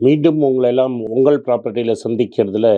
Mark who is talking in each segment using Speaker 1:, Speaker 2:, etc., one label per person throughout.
Speaker 1: மீண்டும் உங்களை எல்லாம் உங்கள் ப்ராப்பர்ட்டியில் சந்திக்கிறதுல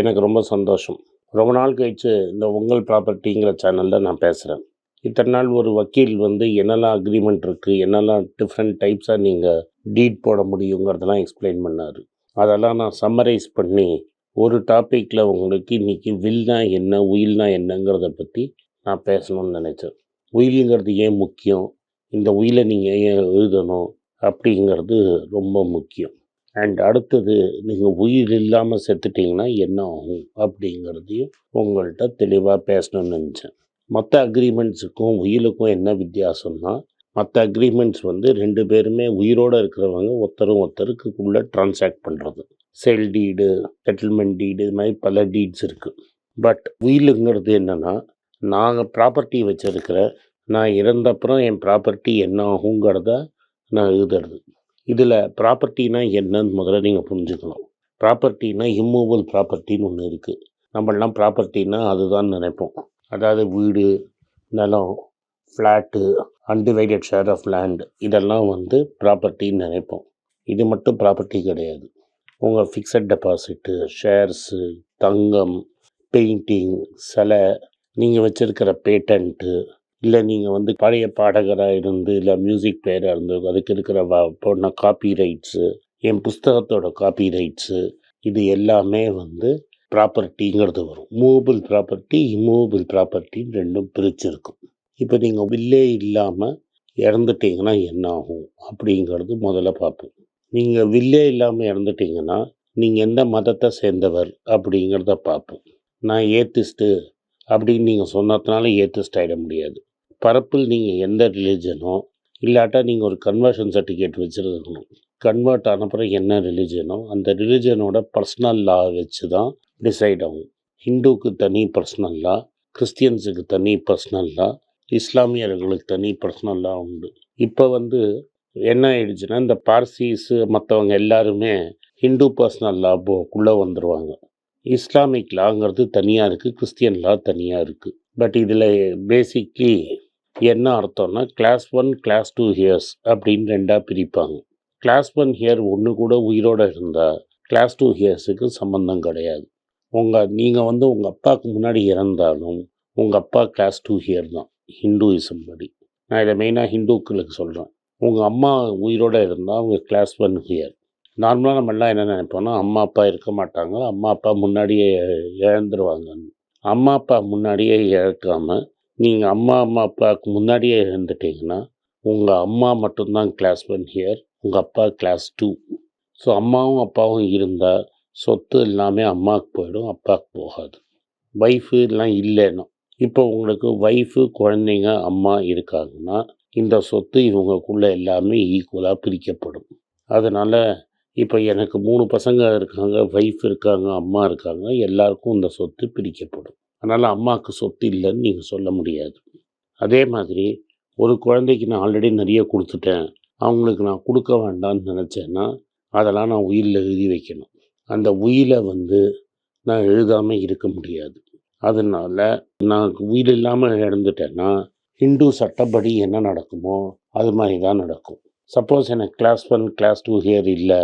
Speaker 1: எனக்கு ரொம்ப சந்தோஷம். ரொம்ப நாள் கழிச்சு இந்த உங்கள் ப்ராப்பர்ட்டிங்கிற சேனலில் நான் பேசுகிறேன் இத்தனை நாள் ஒரு வக்கீல் வந்து என்னெல்லாம் அக்ரிமெண்ட் இருக்குது என்னெல்லாம் டிஃப்ரெண்ட் டைப்ஸாக நீங்கள் டீட் போட முடியுங்கிறதெல்லாம் எக்ஸ்பிளைன் பண்ணார். அதெல்லாம் நான் சம்மரைஸ் பண்ணி ஒரு டாப்பிக்கில் உங்களுக்கு இன்றைக்கி வில்னா என்ன உயில்னா என்னங்கிறத பற்றி நான் பேசணும்னு நினச்சேன். உயிலுங்கிறது ஏன் முக்கியம்? இந்த உயிலை நீங்கள் ஏன் எழுதணும்? அப்படிங்கிறது ரொம்ப முக்கியம். அண்ட் அடுத்தது நீங்கள் உயிர் இல்லாமல் செத்துட்டிங்கன்னா என்ன ஆகும்? அப்படிங்கிறதையும் உங்கள்கிட்ட தெளிவாக பேசணும்னு நினச்சேன். மற்ற அக்ரிமெண்ட்ஸுக்கும் உயிலுக்கும் என்ன வித்தியாசம்னா மற்ற அக்ரிமெண்ட்ஸ் வந்து ரெண்டு பேருமே உயிரோடு இருக்கிறவங்க ஒருத்தரும் ஒருத்தருக்குள்ளே ட்ரான்சாக்ட் பண்ணுறது செல் டீடு செட்டில்மெண்ட் டீடு இது மாதிரி பல டீட்ஸ் இருக்குது பட் உயிலுங்கிறது என்னென்னா நாங்கள் ப்ராப்பர்ட்டி வச்சுருக்கிற நான் இறந்தப்புறம் என் ப்ராப்பர்ட்டி என்ன ஆகுங்கிறத நான் எழுதுறது. இதில் ப்ராப்பர்ட்டினா என்னன்னு முதல்ல நீங்கள் புரிஞ்சுக்கணும். ப்ராப்பர்ட்டினா இம்மூவல் ப்ராப்பர்ட்டின்னு ஒன்று இருக்குது நம்மளாம் ப்ராப்பர்ட்டினா அதுதான் நினைப்போம். அதாவது வீடு நிலம் flat undivided share of land இதெல்லாம் வந்து ப்ராப்பர்ட்டின்னு நினைப்போம். இது மட்டும் ப்ராப்பர்ட்டி கிடையாது. உங்கள் ஃபிக்ஸட் டெபாசிட்டு ஷேர்ஸு தங்கம் பெயிண்டிங் சிலை நீங்கள் வச்சுருக்கிற பேட்டன்ட்டு இல்லை நீங்கள் வந்து பழைய பாடகராக இருந்து இல்லை மியூசிக் பிளேயராக இருந்து அதுக்கு இருக்கிற வ போன காப்பி ரைட்ஸு என் புஸ்தகத்தோட காப்பி ரைட்ஸு இது எல்லாமே வந்து ப்ராப்பர்ட்டிங்கிறது வரும். மூவபிள் ப்ராப்பர்ட்டி இம்மூவபிள் ப்ராப்பர்ட்டின்னு ரெண்டும் பிரிச்சிருக்கும். இப்போ நீங்கள் வில்லே இல்லாமல் இறந்துட்டீங்கன்னா என்ன ஆகும் அப்படிங்கிறது முதல்ல பார்ப்போம். நீங்கள் வில்லே இல்லாமல் இறந்துட்டீங்கன்னா நீங்கள் எந்த மதத்தை சேர்ந்தவர் அப்படிங்கிறத பார்ப்போம். நான் ஏத்திஸ்ட்டு அப்படின்னு நீங்கள் சொன்னதுனால ஏத்திஸ்ட் ஆகிட முடியாது. பரப்பில் நீங்கள் எந்த ரிலீஜனோ இல்லாட்டா நீங்கள் ஒரு கன்வர்ஷன் சர்டிஃபிகேட் வச்சுருக்கணும் கன்வெர்ட் ஆனப்புறம் என்ன ரிலீஜனோ அந்த ரிலீஜனோட பர்சனல் லா வச்சு தான் டிசைட் ஆகும். ஹிந்துக்கு தனி பர்சனல் லா கிறிஸ்டியன்ஸுக்கு தனி பர்சனல் லா இஸ்லாமியர்களுக்கு தனி பர்சனல் லா உண்டு. இப்போ வந்து என்ன ஆயிடுச்சுன்னா இந்த பார்சிஸு மற்றவங்க எல்லாருமே ஹிந்து பர்சனல் லாபோக்குள்ளே வந்துடுவாங்க இஸ்லாமிக் லாங்கிறது தனியாக இருக்குது கிறிஸ்டியன் லா தனியாக இருக்குது பட் இதில் பேசிக்லி என்ன அர்த்தம்னா class one class two heirs அப்படின்னு ரெண்டாக பிரிப்பாங்க. கிளாஸ் ஒன் ஹியர் ஒன்று கூட உயிரோடு இருந்தால் கிளாஸ் டூ ஹியர்ஸுக்கு சம்மந்தம் கிடையாது. உங்கள் நீங்கள் வந்து உங்கள் அப்பாவுக்கு முன்னாடி இறந்தாலும் உங்கள் அப்பா கிளாஸ் டூ ஹியர் தான் ஹிந்துயிசம் படி. நான் இதை மெயினாக ஹிந்துக்களுக்கு சொல்கிறேன் உங்கள் அம்மா உயிரோடு இருந்தால் அவங்க கிளாஸ் ஒன் ஹியர் நார்மலாக நம்ம எல்லாம் என்ன நினைப்போம்னா அம்மா அப்பா இருக்க மாட்டாங்க. அம்மா அப்பா முன்னாடியே இழந்துருவாங்கன்னு அம்மா அப்பா முன்னாடியே இழக்காமல் நீங்கள் அம்மா அம்மா அப்பாவுக்கு முன்னாடியே இழந்துட்டீங்கன்னா உங்கள் அம்மா மட்டும்தான் கிளாஸ் ஒன் ஹியர் உங்கள் அப்பா கிளாஸ் டூ ஸோ அம்மாவும் அப்பாவும் இருந்தால் சொத்து எல்லாமே அம்மாவுக்கு போயிடும் அப்பாவுக்கு போகாது. ஒய்ஃபு எல்லாம் இல்லைன்னா இப்போ உங்களுக்கு ஒய்ஃபு குழந்தைங்க அம்மா இருக்காங்கன்னா இந்த சொத்து இவங்களுக்குள்ளே எல்லாமே ஈக்குவலாக பிரிக்கப்படும். அதனால் இப்போ எனக்கு மூணு பசங்க இருக்காங்க ஒய்ஃப் இருக்காங்க அம்மா இருக்காங்க எல்லாருக்கும் இந்த சொத்து பிரிக்கப்படும். அதனால் அம்மாவுக்கு சொத்து இல்லைன்னு நீங்கள் சொல்ல முடியாது. அதே மாதிரி ஒரு குழந்தைக்கு நான் ஆல்ரெடி நிறைய கொடுத்துட்டேன். அவங்களுக்கு நான் கொடுக்க வேண்டாம்னு நினச்சேன்னா அதெல்லாம் நான் உயிரில் எழுதி வைக்கணும். அந்த உயிரை வந்து நான் எழுதாமல் இருக்க முடியாது. அதனால் நான் உயிர் இல்லாமல் இழந்துட்டேன்னா ஹிந்து சட்டப்படி என்ன நடக்குமோ அது மாதிரி தான் நடக்கும். சப்போஸ் எனக்கு class one class two heir இல்லை.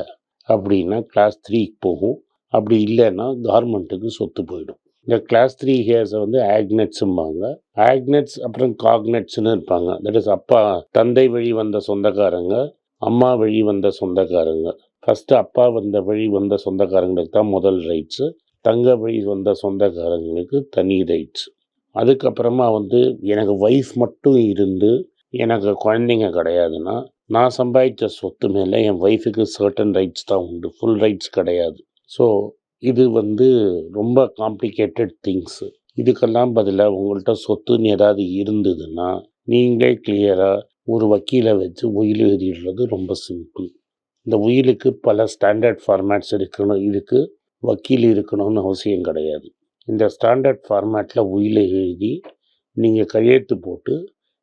Speaker 1: அப்படின்னா கிளாஸ் த்ரீக்கு போகும். அப்படி இல்லைன்னா கவர்மெண்ட்டுக்கு சொத்து போயிடும். இந்த கிளாஸ் த்ரீ ஹேர்ஸை வந்து ஆக்னெட்ஸும்பாங்க ஆக்னெட்ஸ் அப்புறம் காக்னெட்ஸ்னு இருப்பாங்க. தட் இஸ் அப்பா தந்தை வழி வந்த சொந்தக்காரங்க அம்மா வழி வந்த சொந்தக்காரங்க. ஃபஸ்ட்டு அப்பா வந்த வழி வந்த சொந்தக்காரங்களுக்கு தான் முதல் ரைட்ஸு தங்க வழி வந்த சொந்தக்காரங்களுக்கு தனி ரைட்ஸ் அதுக்கப்புறமா வந்து எனக்கு ஒய்ஃப் மட்டும் இருந்து எனக்கு குழந்தைங்க கிடையாதுன்னா நான் சம்பாதிச்ச சொத்து மேலே என் ஒய்ஃபுக்கு சர்டன் ரைட்ஸ் தான் உண்டு. ஃபுல் ரைட்ஸ் கிடையாது. ஸோ இது வந்து ரொம்ப காம்ப்ளிகேட்டட் திங்ஸு இதுக்கெல்லாம் பதிலாக உங்கள்கிட்ட சொத்துன்னு ஏதாவது இருந்ததுன்னா நீங்களே கிளியராக ஒரு வக்கீலை வச்சு உயில் எழுதிடுறது ரொம்ப சிம்பிள் இந்த உயிலுக்கு பல ஸ்டாண்டர்ட் ஃபார்மேட்ஸ் இருக்கணும். இதுக்கு வக்கீல் இருக்கணும்னு அவசியம் கிடையாது. இந்த ஸ்டாண்டர்ட் ஃபார்மேட்டில் உயிலை எழுதி நீங்கள் கையெழுத்து போட்டு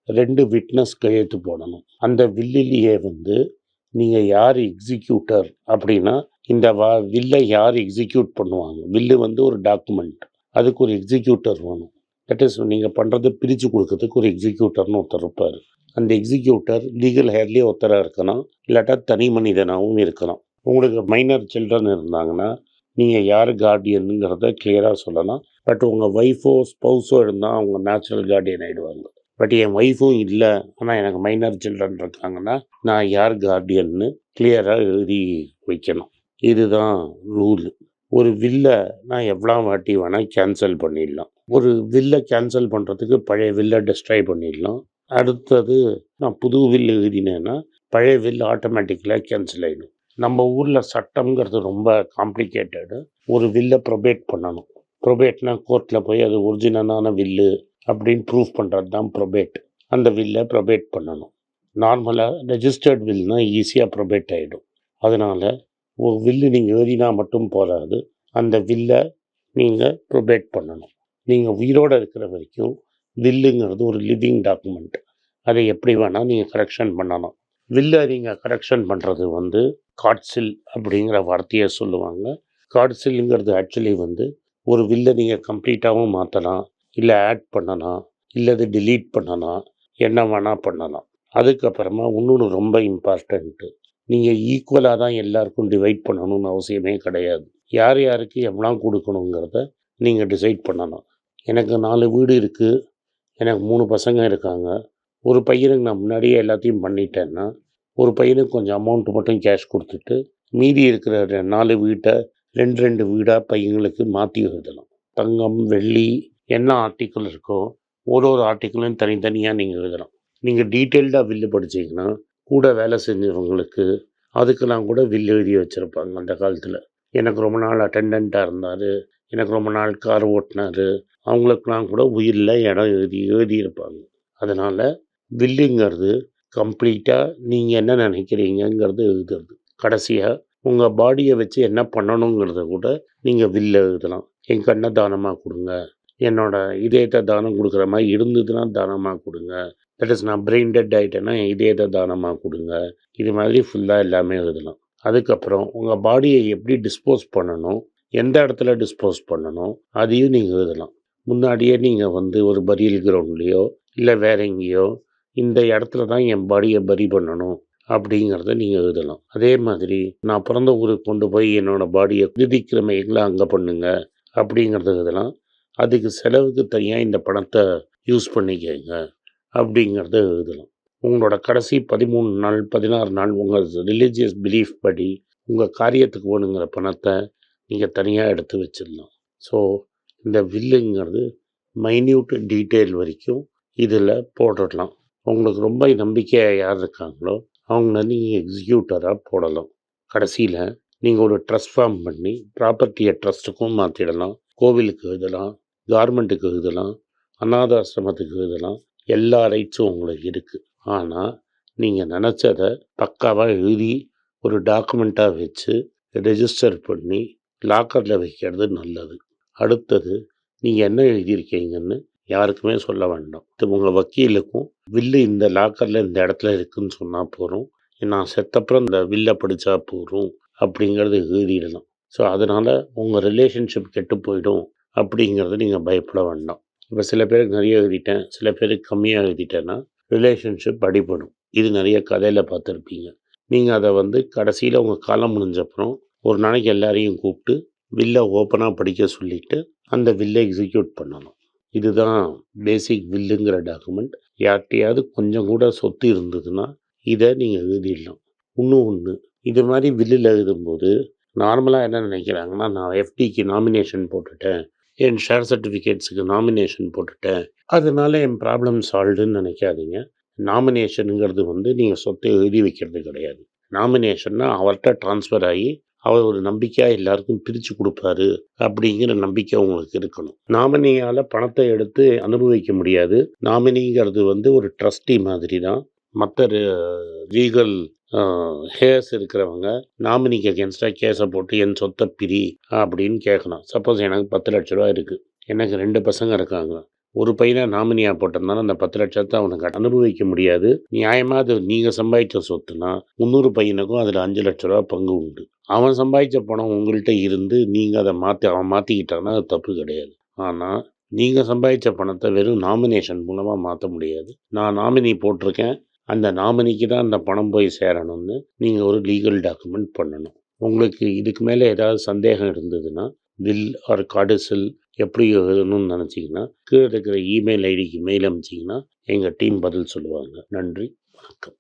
Speaker 1: ரெண்டு விட்னஸ் கையெழுத்து போடணும். அந்த வில்லிலேயே வந்து நீங்கள் யார் எக்ஸிக்யூட்டர் அப்படின்னா இந்த வா வில்லை யார் எக்ஸிக்யூட் பண்ணுவாங்க? வில்லு வந்து ஒரு டாக்குமெண்ட் அதுக்கு ஒரு எக்ஸிக்யூட்டர் வேணும். தட் இஸ் நீங்கள் பண்ணுறதை பிரித்து கொடுக்கறதுக்கு ஒரு எக்ஸிக்யூட்டர்னு ஒருத்தர் இருப்பார். அந்த எக்ஸிக்யூட்டர் லீகல் ஹேர்லேயே ஒருத்தராக இருக்கலாம் இல்லாட்டா தனி மனிதனாகவும் இருக்கலாம் உங்களுக்கு மைனர் சில்ட்ரன் இருந்தாங்கன்னா நீங்கள் யார் கார்டியனுங்கிறத கிளியராக சொல்லலாம். பட் உங்கள் ஒய்ஃபோ ஸ்பௌஸோ இருந்தால் அவங்க நேச்சுரல் கார்டியன் ஆகிடுவாங்க பட் என் ஒய்ஃபும் இல்லை. ஆனால் எனக்கு மைனர் சில்ட்ரன் இருக்காங்கன்னா நான் யார் கார்டியன்னு கிளியராக எழுதி வைக்கணும். இதுதான் ரூல் ஒரு வில்லை நான் எவ்வளோ வாட்டி வேணால் கேன்சல் பண்ணிடலாம். ஒரு வில்லை கேன்சல் பண்ணுறதுக்கு பழைய வில்லை டெஸ்ட்ராய் பண்ணிடலாம். அடுத்தது நான் புது வில் எழுதினேன்னா பழைய வில் ஆட்டோமேட்டிக்கலாக கேன்சல் ஆகிடும் நம்ம ஊரில் சட்டம்ங்கிறது ரொம்ப காம்ப்ளிகேட்டடு ஒரு வில்லை ப்ரொபேட் பண்ணணும். ப்ரொபேட்னா கோர்ட்டில் போய் அது ஒரிஜினலான வில்லு அப்படின்னு ப்ரூவ் பண்ணுறது தான் ப்ரொபேட் அந்த வில்லை ப்ரொபேட் பண்ணணும். நார்மலாக ரெஜிஸ்டர்ட் வில்னா ஈஸியாக ப்ரொபேட் ஆகிடும் அதனால் ஒரு வில்லு நீங்கள் எழுதினா மட்டும் போதாது. அந்த வில்லை நீங்கள் ப்ரொபேட் பண்ணணும். நீங்கள் உயிரோடு இருக்கிற வரைக்கும் வில்லுங்கிறது ஒரு லிவிங் டாக்குமெண்ட் அதை எப்படி வேணால் நீங்கள் கரெக்ஷன் பண்ணணும் வில்லை நீங்கள் கரெக்ஷன் பண்ணுறது வந்து காட்சில் அப்படிங்கிற வார்த்தையை சொல்லுவாங்க. காட்சில்ங்கிறது ஆக்சுவலி வந்து ஒரு வில்லை நீங்கள் கம்ப்ளீட்டாகவும் மாற்றலாம் இல்லை ஆட் பண்ணலாம் இல்லை அது பண்ணலாம் என்ன வேணால் பண்ணலாம். அதுக்கப்புறமா இன்னொன்று ரொம்ப இம்பார்ட்டண்ட்டு நீங்கள் ஈக்குவலாக தான் எல்லாருக்கும் டிவைட் பண்ணணும்னு அவசியமே கிடையாது. யார் யாருக்கு எவ்வளோ கொடுக்கணுங்கிறத நீங்கள் டிசைட் பண்ணணும். எனக்கு நாலு வீடு இருக்குது எனக்கு மூணு பசங்க இருக்காங்க. ஒரு பையனுக்கு நான் முன்னாடியே எல்லாத்தையும் பண்ணிட்டேன்னா ஒரு பையனுக்கு கொஞ்சம் அமௌண்ட் மட்டும் கேஷ் கொடுத்துட்டு மீதி இருக்கிற நாலு வீட்டை ரெண்டு ரெண்டு வீடாக பையங்களுக்கு மாற்றி எழுதலாம். தங்கம் வெள்ளி என்ன ஆர்டிக்கிள் இருக்கோ ஒரு ஒரு ஆர்டிக்கிளும் தனித்தனியாக நீங்கள் எழுதலாம். நீங்கள் டீட்டெயில்டாக வில்லு படிச்சீங்கன்னா கூட வேலை செஞ்சவங்களுக்கு அதுக்கெல்லாம் கூட வில்லு எழுதி வச்சுருப்பாங்க அந்த காலத்தில். எனக்கு ரொம்ப நாள் அட்டெண்டண்ட்டாக இருந்தார் எனக்கு ரொம்ப நாள் கார் ஓட்டினார் அவங்களுக்கெல்லாம் கூட உயிரில் இடம் எழுதி எழுதியிருப்பாங்க. அதனால் வில்லுங்கிறது கம்ப்ளீட்டாக நீங்கள் என்ன நினைக்கிறீங்கங்கிறது எழுதுறது. கடைசியாக உங்கள் பாடியை வச்சு என்ன பண்ணணுங்கிறத கூட நீங்கள் வில்ல எழுதலாம். என் கண்ணை தானமாக கொடுங்க. என்னோட இதயத்தை தானம் கொடுக்குற மாதிரி இருந்ததுன்னா தானமாக கொடுங்க. தட் இஸ் நான் பிரெயின் டெட் ஆகிட்டேன்னா என் இதயத்தை தானமாக கொடுங்க. இது மாதிரி ஃபுல்லாக எல்லாமே எழுதலாம். அதுக்கப்புறம் உங்கள் பாடியை எப்படி டிஸ்போஸ் பண்ணணும்? எந்த இடத்துல டிஸ்போஸ் பண்ணணும்? அதையும் நீங்கள் எழுதலாம். முன்னாடியே நீங்கள் வந்து ஒரு பரியல் கிரவுண்ட்லேயோ இல்லை வேற எங்கேயோ இந்த இடத்துல தான் என் பாடியை பரி பண்ணணும் அப்படிங்கிறத நீங்கள் எழுதலாம். அதே மாதிரி நான் பிறந்த ஊருக்கு கொண்டு போய் என்னோடய பாடியை விதிக்கிற மையங்களை அங்கே பண்ணுங்க அப்படிங்கிறத எழுதலாம். அதுக்கு செலவுக்கு தனியாக இந்த பணத்தை யூஸ் பண்ணிக்கங்க அப்படிங்கிறத எழுதலாம். உங்களோட கடைசி பதிமூணு நாள் பதினாறு நாள் உங்கள் ரிலீஜியஸ் பிலீஃப் படி உங்கள் காரியத்துக்கு வேணுங்கிற பணத்தை நீங்கள் தனியாக எடுத்து வச்சிடலாம். ஸோ இந்த வில்லுங்கிறது மைன்யூட் டீட்டெயில் வரைக்கும் இதில் போட்டுடலாம். உங்களுக்கு ரொம்ப நம்பிக்கையாக யார் இருக்காங்களோ அவங்கள நீங்கள் எக்ஸிக்யூட்டராக போடலாம். கடைசியில் நீங்கள் ஒரு ட்ரஸ்ட் ஃபார்ம் பண்ணி ப்ராப்பர்ட்டியை ட்ரஸ்ட்டுக்கும் மாற்றிடலாம் கோவிலுக்கு எழுதலாம். கார்மெண்ட்டுக்கு எழுதலாம் அநாதாசிரமத்துக்கு எழுதலாம் எல்லா ரைட்ஸும் உங்களுக்கு இருக்குது ஆனால் நீங்கள் நினச்சதை பக்காவாக எழுதி ஒரு டாக்குமெண்ட்டாக வச்சு ரெஜிஸ்டர் பண்ணி லாக்கரில் வைக்கிறது நல்லது. அடுத்தது நீங்கள் என்ன எழுதியிருக்கீங்கன்னு யாருக்குமே சொல்ல வேண்டாம். இது உங்கள் வக்கீலுக்கும் வில்லு இந்த லாக்கரில் இந்த இடத்துல இருக்குன்னு சொன்னால் போகிறோம் நான் செத்தப்புறம் இந்த வில்லை படித்தா போகிறோம் அப்படிங்கிறது எழுதிடலாம். ஸோ அதனால் உங்கள் ரிலேஷன்ஷிப் கெட்டு போயிடும். அப்படிங்கிறத நீங்கள் பயப்பட வேண்டாம். இப்போ சில பேருக்கு நிறைய எழுதிட்டேன் சில பேருக்கு கம்மியாக எழுதிட்டேன்னா ரிலேஷன்ஷிப் அடிபடும். இது நிறைய கதையில் பார்த்துருப்பீங்க. நீங்கள் அதை வந்து கடைசியில் உங்கள் காலம் முடிஞ்சப்புறம் ஒரு நாளைக்கு எல்லாரையும் கூப்பிட்டு வில்லை ஓப்பனாக படிக்க சொல்லிவிட்டு அந்த வில்லை எக்ஸிக்யூட் பண்ணணும். இதுதான் பேசிக் வில்லுங்கிற டாக்குமெண்ட் யார்கிட்டையாவது கொஞ்சம் கூட சொத்து இருந்ததுன்னா இதை நீங்கள் எழுதிடலாம். இன்னும் ஒன்று இது மாதிரி வில்லில் எழுதும்போது நார்மலாக என்ன நினைக்கிறாங்கன்னா நான் எஃப்டிக்கு நாமினேஷன் போட்டுட்டேன். என் ஷேர் சர்டிஃபிகேட்ஸுக்கு நாமினேஷன் போட்டுட்டேன். அதனால என் ப்ராப்ளம் சால்வ்டுன்னு நினைக்காதீங்க. நாமினேஷனுங்கிறது வந்து நீங்கள் சொத்தை எழுதி வைக்கிறது கிடையாது. நாமினேஷன்னா அவர்கிட்ட ட்ரான்ஸ்ஃபர் ஆகி அவர் ஒரு நம்பிக்கையாக எல்லாருக்கும் பிரித்து கொடுப்பாரு அப்படிங்கிற நம்பிக்கை உங்களுக்கு இருக்கணும். நாமினியால் பணத்தை எடுத்து அனுபவிக்க முடியாது. நாமினிங்கிறது வந்து ஒரு ட்ரஸ்டி மாதிரி தான் மற்ற லீகல் ஹேர்ஸ் இருக்கிறவங்க நாமினிக்கு அகேன்ஸ்டாக கேஸை போட்டு என் சொத்தை பிரி அப்படின்னு கேட்கணும் சப்போஸ் எனக்கு பத்து லட்ச ரூபா இருக்குது எனக்கு ரெண்டு பசங்க இருக்காங்க. ஒரு பையனை நாமினியாக போட்டிருந்தாலும் அந்த பத்து லட்சத்தை அவனுக்கு அனுபவிக்க முடியாது. நியாயமாக அது நீங்கள் சம்பாதிச்ச சொத்துனா முந்நூறு பையனுக்கும் அதில் அஞ்சு லட்ச ரூபா பங்கு உண்டு. அவன் சம்பாதிச்ச பணம் உங்கள்கிட்ட இருந்து நீங்கள் அதை மாற்றி அவன் மாற்றிக்கிட்டான்னா அது தப்பு கிடையாது. ஆனால் நீங்கள் சம்பாதிச்ச பணத்தை வெறும் நாமினேஷன் மூலமாக மாற்ற முடியாது. நான் நாமினி போட்டிருக்கேன். அந்த நாமினிக்கு தான் அந்த பணம் போய் சேரணும்னு நீங்கள் ஒரு லீகல் டாக்குமெண்ட் பண்ணணும். உங்களுக்கு இதுக்கு மேலே ஏதாவது சந்தேகம் இருந்ததுன்னா வில் ஆர் கார்டிசில் எப்படி எழுதணும்னு நினச்சிங்கன்னா கீழே இருக்கிற இமெயில் ஐடிக்கு மெயில் அனுப்பிச்சிங்கன்னா எங்கள் டீம் பதில் சொல்லுவாங்க. நன்றி வணக்கம்.